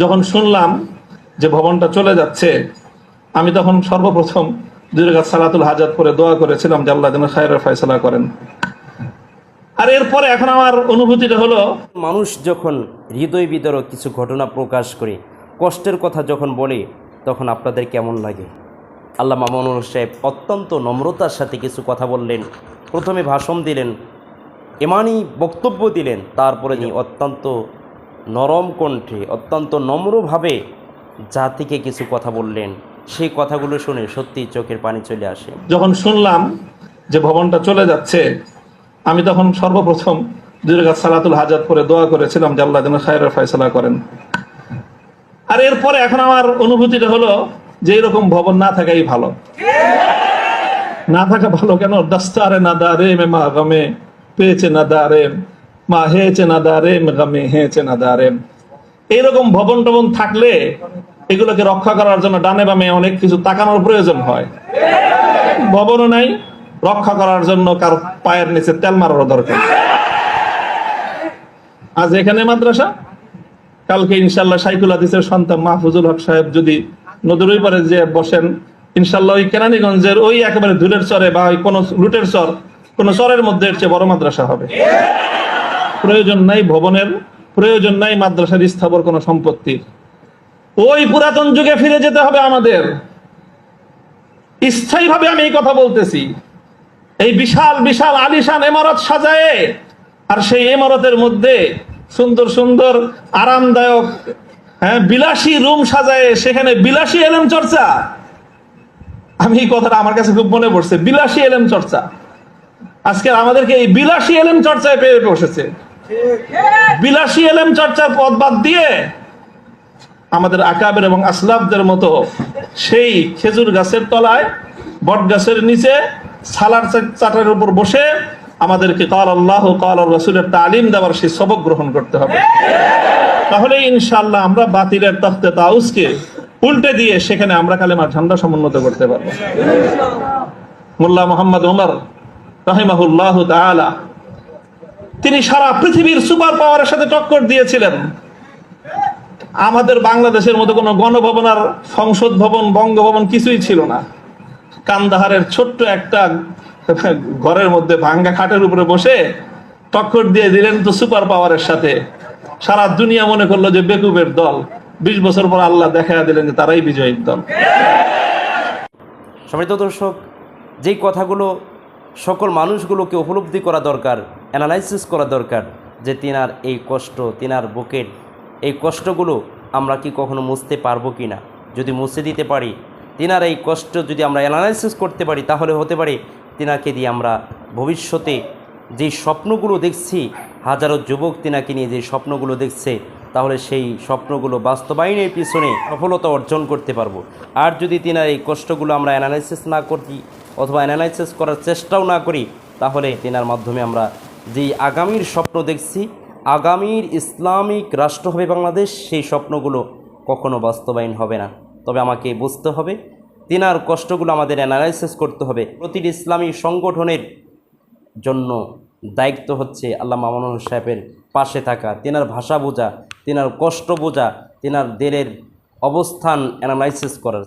যখন শুনলাম যে ভবনটা চলে যাচ্ছে, আমি তখন সর্বপ্রথম দুই সালাতুল হাজাত করে দোয়া করেছিলাম যে আল্লাহ যেন খায়রের ফয়সলা করেন। আর এরপরে এখন আমার অনুভূতিটা হলো, মানুষ যখন হৃদয় বিদারক কিছু ঘটনা প্রকাশ করে, কষ্টের কথা যখন বলে, তখন আপনাদের কেমন লাগে? আল্লাহ মামুনুল সাহেব অত্যন্ত নম্রতার সাথে কিছু কথা বললেন। প্রথমে ভাষণ দিলেন এমানই বক্তব্য দিলেন, তারপরে অত্যন্ত নরম কণ্ঠে, অত্যন্ত নম্রভাবে জাতিকে কিছু কথা বললেন। সেই কথাগুলো শুনে সত্যি চোখের পানি চলে আসে। যখন শুনলাম যে ভবনটা চলে যাচ্ছে, আমি তখন সর্বপ্রথম রাকাত সালাতুল হাজাত করে দোয়া করেছিলাম যে আল্লাহ যেন খায়রের ফয়সলা করেন। আর এরপরে এখন আমার অনুভূতিটা হলো যে এরকম ভবন না থাকাই ভালো। না থাকা ভালো কেন? দস্তারে না দারে মে মা গমে, পেয়েছে না দারে। মা হেয়েছে না দারে মে গমে হেয়েছে না দারে এইরকম ভবন টবন থাকলে এগুলোকে রক্ষা করার জন্য ডানে বামে অনেক কিছু তাকানোর প্রয়োজন হয়। ভবনও নাই, রক্ষা করার জন্য কার পায়ের নিচে তেল মারারও দরকার। আজ এখানে মাদ্রাসা? কালকে ইনশাল্লাহ সাইকুল হাদিসের সন্তান মাহফুজুল হক সাহেব যদি নদীর ওই পারে যে বসেন ইনশাল্লাহ ওই কেরানীগঞ্জের ওই একেবারে ধুলের চরে বা ওই কোনো লুটের চর, কোনো চরের মধ্যে এর চেয়ে বড় মাদ্রাসা হবে। প্রয়োজন নাই ভবনের, প্রয়োজন নাই মাদ্রাসার স্থাবর কোনো সম্পত্তির। ওই পুরাতন যুগে ফিরে যেতে হবে আমাদের। স্থায়ীভাবে আমি এই কথা বলতেছি। এই বিশাল বিশাল আলিশান এমারত সাজায়ে আর সেই এমারতের মধ্যে সুন্দর সুন্দর, আরামদায়ক হ্যাঁ বিলাসী রুম সাজায়ে সেখানে বিলাসী এলেম চর্চা। আমি এই কথাটা আমার কাছে খুব মনে পড়ছে, বিলাসী এলেম চর্চা। আজকে আমাদেরকে এই বিলাসী এলেম চর্চায় পেয়ে বসেছে। বিলাসী এলেম চর্চার পথ বাদ দিয়ে আমাদের আকাবের এবং আসলাফদের মতো সেই খেজুর গাছের তলায়, বট গাছের নিচে, সালার চাটার উপর বসে আমাদেরকে কাল আল্লাহ কাল রসুলের তালিম দেওয়ার সেই সবক গ্রহণ করতে হবে। তাহলে ইনশাল্লাহ আমরা বাতিলের তখতে তাউসকে উল্টে দিয়ে সেখানে আমরা কালেমার ঝান্ডা সমুন্নত করতে পারব। মোল্লা মোহাম্মদ উমর রাহিমাহুল্লাহ তাআলা তিনি সারা পৃথিবীর সুপার পাওয়ারের সাথে টক্কর দিয়েছিলেন। আমাদের বাংলাদেশের মতো কোনো গণভবন আর সংসদ ভবন, বঙ্গভবন কিছুই ছিল না। কান্দাহারের ছোট্ট একটা ঘরের মধ্যে ভাঙ্গা খাটের উপরে বসে টক্কর দিয়ে দিলেন তো সুপার পাওয়ারের সাথে। সারা দুনিয়া মনে করল যে বেকুবের দল। বিশ বছর পর আল্লাহ দেখা দিলেন যে তারাই বিজয়ীর দল। সম্মানিত দর্শক, যেই কথাগুলো সকল মানুষগুলোকে উপলব্ধি করা দরকার অ্যানালাইসিস করা দরকার যে তিনার এই কষ্ট, তিনার বুকের এই কষ্টগুলো আমরা কি কখনো মুছতে পারব কি না? যদি মুছে দিতে পারি, তিনার এই কষ্ট যদি আমরা অ্যানালাইসিস করতে পারি, তাহলে হতে পারে তিনাকে দিয়ে আমরা ভবিষ্যতে যেই স্বপ্নগুলো দেখছি, হাজারো যুবক তিনাকে নিয়ে যে স্বপ্নগুলো দেখছে, তাহলে সেই স্বপ্নগুলো বাস্তবায়নের পিছনে সফলতা অর্জন করতে পারব। আর যদি তিনার এই কষ্টগুলো আমরা অ্যানালাইসিস না করি অথবা অ্যানালাইসিস করার চেষ্টাও না করি, তাহলে তিনার মাধ্যমে আমরা যেই আগামীর স্বপ্ন দেখছি, আগামীর ইসলামিক রাষ্ট্র হবে বাংলাদেশ, সেই স্বপ্নগুলো কখনো বাস্তবায়ন হবে না। তবে আমাকে বুঝতে হবে, তিনার কষ্টগুলো আমাদের অ্যানালাইসিস করতে হবে। প্রতিটি ইসলামী সংগঠনের জন্য দায়িত্ব হচ্ছে আল্লাহ মামুনুল সাহেবের পাশে থাকা, তেনার ভাষা বোঝা, তেনার কষ্ট বোঝা, তেনার দেলের অবস্থান অ্যানালাইসিস করার।